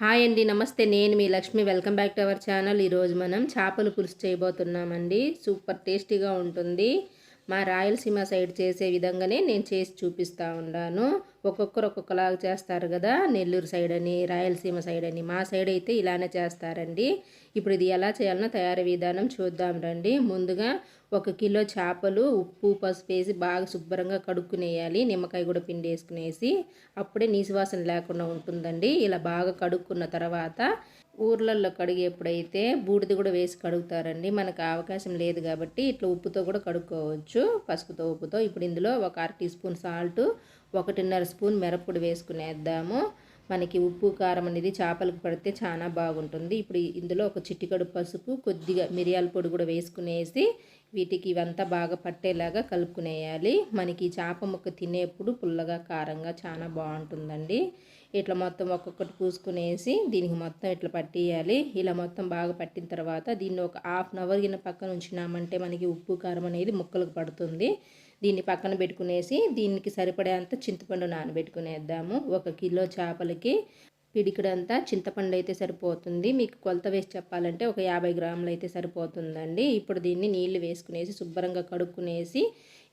Hi అండి నమస్తే. నేను మీ Lakshmi. Welcome back to our channel. ఈరోజు మనం చేపల పులుసు చేయబోతున్నామండి. సూపర్ టేస్టీగా ఉంటుంది. మా రాయలసీమ సైడ్ చేసే విధంగానే నేను చేసి చూపిస్తూ ఉన్నాను ఒక్కొక్కరు ఒక్కొక్కలాగా చేస్తారు కదా నెల్లూరు సైడ్ అని రాయలసీమ సైడ్ అని. మా సైడ్ అయితే ఇలానే చేస్తారండి. ఇప్పుడు ఇది ఎలా చేయాలనో తయారీ విధానం చూద్దాం రండి. ముందుగా ఒక కిలో చేపలు ఉప్పు పసుపు వేసి బాగా శుభ్రంగా కడుక్కునేయాలి. నిమ్మకాయ కూడా పిండి వేసుకునేసి అప్పుడే నీసువాసన లేకుండా ఉంటుందండి. ఇలా బాగా కడుక్కున్న తర్వాత ఊర్లలో కడిగేప్పుడైతే బూడిద కూడా వేసి కడుగుతారండి. మనకు అవకాశం లేదు కాబట్టి ఇట్లా ఉప్పుతో కూడా కడుక్కోవచ్చు. పసుపుతో ఉప్పుతో. ఇప్పుడు ఇందులో ఒక అర టీ స్పూన్ సాల్ట్ ఒకటిన్నర స్పూన్ మిరప్పొడి వేసుకునేద్దాము. మనకి ఉప్పు కారం అనేది చేపలకు పడితే చాలా బాగుంటుంది. ఇప్పుడు ఇందులో ఒక చిటికడు పసుపు కొద్దిగా మిరియాల పొడి కూడా వేసుకునేసి వీటికి ఇవంతా బాగా పట్టేలాగా కలుపుకునేయాలి. మనకి చేప ముక్క తినేప్పుడు పుల్లగా కారంగా చాలా బాగుంటుందండి. ఇట్లా మొత్తం ఒక్కొక్కటి పూసుకునేసి దీనికి మొత్తం ఇట్లా పట్టియాలి. ఇలా మొత్తం బాగా పట్టిన తర్వాత దీన్ని ఒక హాఫ్ అన్ అవర్ కింద పక్కన ఉంచినామంటే మనకి ఉప్పు కారం అనేది ముక్కలకు పడుతుంది. దీన్ని పక్కన పెట్టుకునేసి దీనికి సరిపడేంత చింతపండు నానబెట్టుకునేద్దాము. ఒక కిలో చేపలకి పిడికడంతా చింతపండు అయితే సరిపోతుంది. మీకు కొలత వేసి చెప్పాలంటే ఒక యాభై గ్రాములు అయితే సరిపోతుందండి. ఇప్పుడు దీన్ని నీళ్ళు వేసుకునేసి శుభ్రంగా కడుక్కునేసి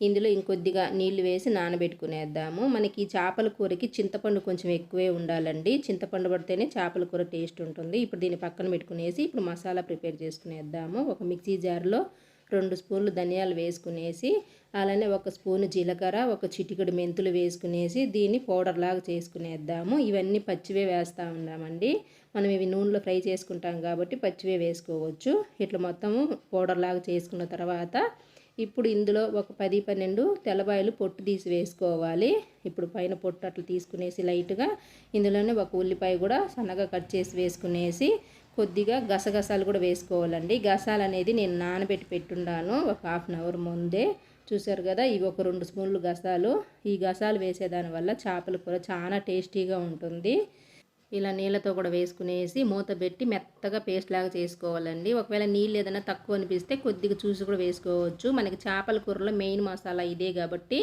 ఇందులో ఇంకొద్దిగా నీళ్ళు వేసి నానబెట్టుకునేద్దాము. మనకి చేపల కూరకి చింతపండు కొంచెం ఎక్కువే ఉండాలండి. చింతపండు పడితేనే చేపల కూర టేస్ట్ ఉంటుంది. ఇప్పుడు దీన్ని పక్కన పెట్టుకునేసి ఇప్పుడు మసాలా ప్రిపేర్ చేసుకునేద్దాము. ఒక మిక్సీ జార్లో రెండు స్పూన్లు ధనియాలు వేసుకునేసి అలానే ఒక స్పూన్ జీలకర్ర ఒక చిటికెడు మెంతులు వేసుకునేసి దీన్ని పౌడర్ లాగా చేసుకునేద్దాము. ఇవన్నీ పచ్చివే వేస్తూ ఉన్నామండి. మనం ఇవి నూనెలో ఫ్రై చేసుకుంటాం కాబట్టి పచ్చివే వేసుకోవచ్చు. ఇట్లా మొత్తము పౌడర్ లాగా చేసుకున్న తర్వాత ఇప్పుడు ఇందులో ఒక పది పన్నెండు తెల్లబాయలు పొట్టు తీసి వేసుకోవాలి. ఇప్పుడు పైన పొట్టు అట్లా తీసుకునేసి లైట్గా ఇందులోనే ఒక ఉల్లిపాయ కూడా సన్నగా కట్ చేసి వేసుకునేసి కొద్దిగా గసగసాలు కూడా వేసుకోవాలండి. గసాలు అనేది నేను నానబెట్టి పెట్టుండాను ఒక హాఫ్ అన్ అవర్ ముందే. చూసారు కదా ఇవి ఒక రెండు స్పూన్లు గసాలు. ఈ గసాలు వేసేదాని వల్ల చేపల కూర చాలా టేస్టీగా ఉంటుంది. ఇలా నీళ్ళతో కూడా వేసుకునేసి మూత పెట్టి మెత్తగా పేస్ట్ లాగా చేసుకోవాలండి. ఒకవేళ నీళ్ళు ఏదైనా తక్కువ అనిపిస్తే కొద్దిగా చూసి కూడా వేసుకోవచ్చు. మనకి చేపల కూరలో మెయిన్ మసాలా ఇదే కాబట్టి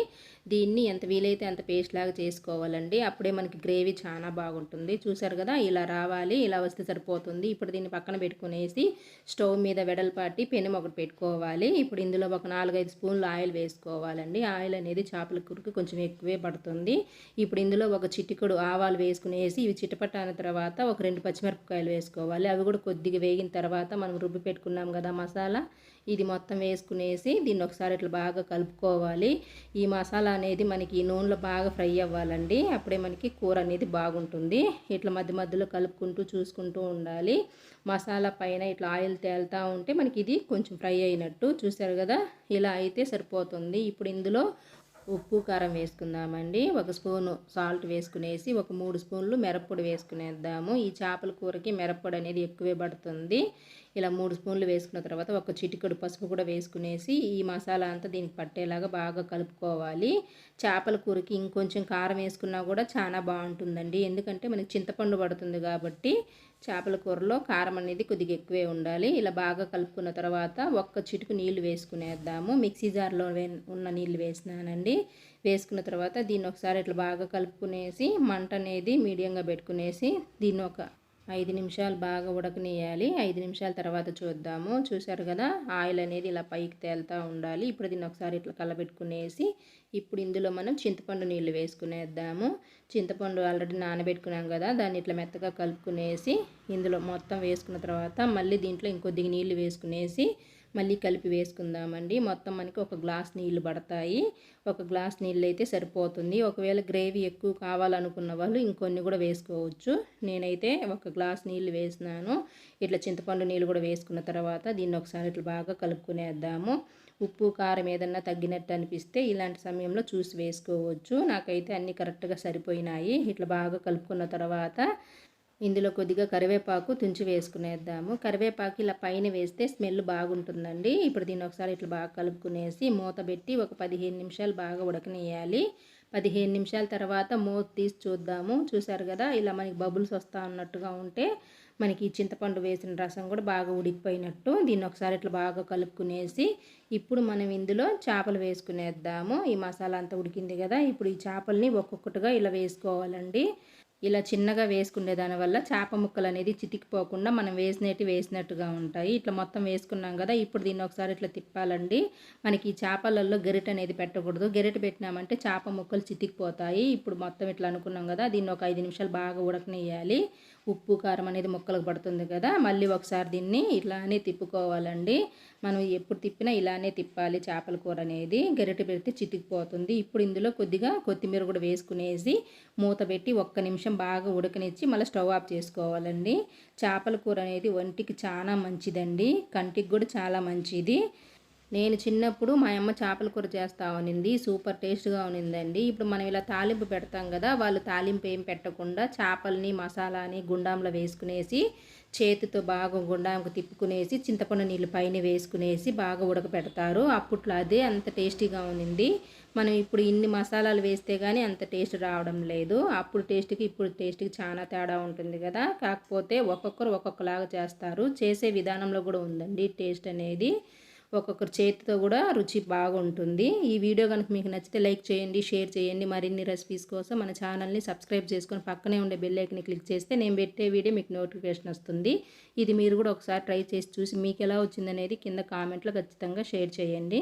దీన్ని ఎంత వీలైతే అంత పేస్ట్ లాగా చేసుకోవాలండి. అప్పుడే మనకి గ్రేవీ చాలా బాగుంటుంది. చూసారు కదా ఇలా రావాలి ఇలా వస్తే సరిపోతుంది. ఇప్పుడు దీన్ని పక్కన పెట్టుకునేసి స్టవ్ మీద వెడల్పాటి పెనం ఒకటి పెట్టుకోవాలి. ఇప్పుడు ఇందులో ఒక నాలుగైదు స్పూన్లు ఆయిల్ వేసుకోవాలండి. ఆయిల్ అనేది చేపల కూరకి కొంచెం ఎక్కువే పడుతుంది. ఇప్పుడు ఇందులో ఒక చిటికడు ఆవాలు వేసుకునేసి ఇవి చిటపట అన్న తర్వాత ఒక రెండు పచ్చిమిరపకాయలు వేసుకోవాలి. అవి కూడా కొద్దిగా వేగిన తర్వాత మనం రుబ్బి పెట్టుకున్నాం కదా మసాలా. ఇది మొత్తం వేసుకునేసి దీన్ని ఒకసారి ఇట్లా బాగా కలుపుకోవాలి. ఈ మసాలా అనేది మనకి ఈ నూనెలో బాగా ఫ్రై అవ్వాలండి. అప్పుడే మనకి కూర అనేది బాగుంటుంది. ఇట్లా మధ్య మధ్యలో కలుపుకుంటూ చూసుకుంటూ ఉండాలి. మసాలా పైన ఇట్లా ఆయిల్ తేలుతూ ఉంటే మనకి ఇది కొంచెం ఫ్రై అయినట్టు. చూసారు కదా? ఇలా అయితే సరిపోతుంది. ఇప్పుడు ఇందులో ఉప్పు కారం వేసుకుందామండి. ఒక స్పూను సాల్ట్ వేసుకునేసి ఒక మూడు స్పూన్లు మిరప్పొడి వేసుకునేద్దాము. ఈ చేపల కూరకి మిరప్పొడి అనేది ఎక్కువే పడుతుంది. ఇలా మూడు స్పూన్లు వేసుకున్న తర్వాత ఒక చిటికడు పసుపు కూడా వేసుకునేసి ఈ మసాలా అంతా దీనికి పట్టేలాగా బాగా కలుపుకోవాలి. చేపల కూరకి ఇంకొంచెం కారం వేసుకున్నా కూడా చాలా బాగుంటుందండి. ఎందుకంటే మనకి చింతపండు పడుతుంది కాబట్టి చేపల కూరలో కారం అనేది కొద్దిగా ఎక్కువే ఉండాలి. ఇలా బాగా కలుపుకున్న తర్వాత ఒక్క చిటుకు నీళ్ళు వేసుకునేద్దాము. మిక్సీ జార్లో ఉన్న నీళ్ళు వేసినానండి. వేసుకున్న తర్వాత దీన్ని ఒకసారి ఇట్లా బాగా కలుపుకునేసి మంట అనేది మీడియంగా పెట్టుకునేసి దీన్ని ఒక ఐదు నిమిషాలు బాగా ఉడకనియాలి ఐదు నిమిషాల తర్వాత చూద్దాము. చూసారు కదా ఆయిల్ అనేది ఇలా పైకి తేలుతూ ఉండాలి. ఇప్పుడు దీన్ని ఒకసారి ఇట్లా కలబెట్టుకునేసి ఇప్పుడు ఇందులో మనం చింతపండు నీళ్ళు వేసుకునేద్దాము. చింతపండు ఆల్రెడీ నానబెట్టుకున్నాం కదా దాన్ని ఇట్లా మెత్తగా కలుపుకునేసి ఇందులో మొత్తం వేసుకున్న తర్వాత మళ్ళీ దీంట్లో ఇంకొద్దిగా నీళ్ళు వేసుకునేసి మళ్ళీ కలిపి వేసుకుందామండి. మొత్తం మనకి ఒక గ్లాస్ నీళ్ళు పడతాయి. ఒక గ్లాస్ నీళ్ళు అయితే సరిపోతుంది. ఒకవేళ గ్రేవీ ఎక్కువ కావాలనుకున్న వాళ్ళు ఇంకొన్ని కూడా వేసుకోవచ్చు. నేనైతే ఒక గ్లాస్ నీళ్ళు వేసినాను. ఇట్లా చింతపండు నీళ్ళు కూడా వేసుకున్న తర్వాత దీన్ని ఒకసారి ఇట్లా బాగా కలుపుకునేద్దాము. ఉప్పు కారం ఏదన్నా తగ్గినట్టు అనిపిస్తే ఇలాంటి సమయంలో చూసి వేసుకోవచ్చు. నాకైతే అన్నీ కరెక్ట్గా సరిపోయినాయి. ఇట్లా బాగా కలుపుకున్న తర్వాత ఇందులో కొద్దిగా కరివేపాకు తుంచి వేసుకునేద్దాము. కరివేపాకు ఇలా పైన వేస్తే స్మెల్ బాగుంటుందండి. ఇప్పుడు దీన్ని ఒకసారి ఇట్లా బాగా కలుపుకునేసి మూత పెట్టి ఒక పదిహేను నిమిషాలు బాగా ఉడకనియాలి పదిహేను నిమిషాల తర్వాత మూత తీసి చూద్దాము. చూసారు కదా ఇలా మనకి బబుల్స్ వస్తూ ఉన్నట్టుగా ఉంటే మనకి చింతపండు వేసిన రసం కూడా బాగా ఉడికిపోయినట్టు దీన్ని ఒకసారి ఇట్లా బాగా కలుపుకునేసి ఇప్పుడు మనం ఇందులో చేపలు వేసుకునేద్దాము. ఈ మసాలా అంతా ఉడికింది కదా ఇప్పుడు ఈ చేపల్ని ఒక్కొక్కటిగా ఇలా వేసుకోవాలండి. ఇలా చిన్నగా వేసుకునే దానివల్ల చేప ముక్కలు అనేది చితికిపోకుండా మనం వేసినట్టు వేసినట్టుగా ఉంటాయి. ఇట్లా మొత్తం వేసుకున్నాం కదా ఇప్పుడు దీన్ని ఒకసారి ఇట్లా తిప్పాలండి. మనకి ఈ చేపలలో గెరిట అనేది పెట్టకూడదు. గెరిట పెట్టినామంటే చేప ముక్కలు చితికిపోతాయి. ఇప్పుడు మొత్తం ఇట్లా అనుకున్నాం కదా దీన్ని ఒక ఐదు నిమిషాలు బాగా ఉడకనియాలి ఉప్పు కారం అనేది ముక్కలకు పడుతుంది కదా మళ్ళీ ఒకసారి దీన్ని ఇలానే తిప్పుకోవాలండి. మనం ఎప్పుడు తిప్పినా ఇలానే తిప్పాలి చేపల కూర అనేది. గరిటె పెడితే చితికిపోతుంది. ఇప్పుడు ఇందులో కొద్దిగా కొత్తిమీర కూడా వేసుకునేసి మూత పెట్టి ఒక్క నిమిషం బాగా ఉడకనిచ్చి మళ్ళీ స్టవ్ ఆఫ్ చేసుకోవాలండి. చేపల కూర అనేది ఒంటికి చాలా మంచిదండి. కంటికి కూడా చాలా మంచిది. నేను చిన్నప్పుడు మా అమ్మ చేపల కూర చేస్తా ఉనింది సూపర్ టేస్ట్గా ఉనిందండి ఇప్పుడు మనం ఇలా తాలింపు పెడతాం కదా వాళ్ళు తాలింపు ఏం పెట్టకుండా చేపల్ని మసాలాని గుండాంలో వేసుకునేసి చేతితో బాగా గుండాంకు తిప్పుకునేసి చింతపండు నీళ్ళు పైన వేసుకునేసి బాగా ఉడకపెడతారు. అప్పట్లో అదే అంత టేస్టీగా ఉనింది మనం ఇప్పుడు ఇన్ని మసాలాలు వేస్తే కానీ అంత టేస్ట్ రావడం లేదు. అప్పుడు టేస్ట్కి ఇప్పుడు టేస్ట్కి చాలా తేడా ఉంటుంది కదా. కాకపోతే ఒక్కొక్కరు ఒక్కొక్కలాగా చేస్తారు. చేసే విధానంలో కూడా ఉందండి టేస్ట్ అనేది. ఒక్కొక్కరు చేతితో కూడా రుచి బాగుంటుంది. ఈ వీడియో కనుక మీకు నచ్చితే లైక్ చేయండి షేర్ చేయండి. మరిన్ని రెసిపీస్ కోసం మన ఛానల్ని సబ్స్క్రైబ్ చేసుకొని పక్కనే ఉండే బెల్లైక్ని క్లిక్ చేస్తే నేను పెట్టే వీడియో మీకు నోటిఫికేషన్ వస్తుంది. ఇది మీరు కూడా ఒకసారి ట్రై చేసి చూసి మీకు ఎలా వచ్చిందనేది కింద కామెంట్లో ఖచ్చితంగా షేర్ చేయండి.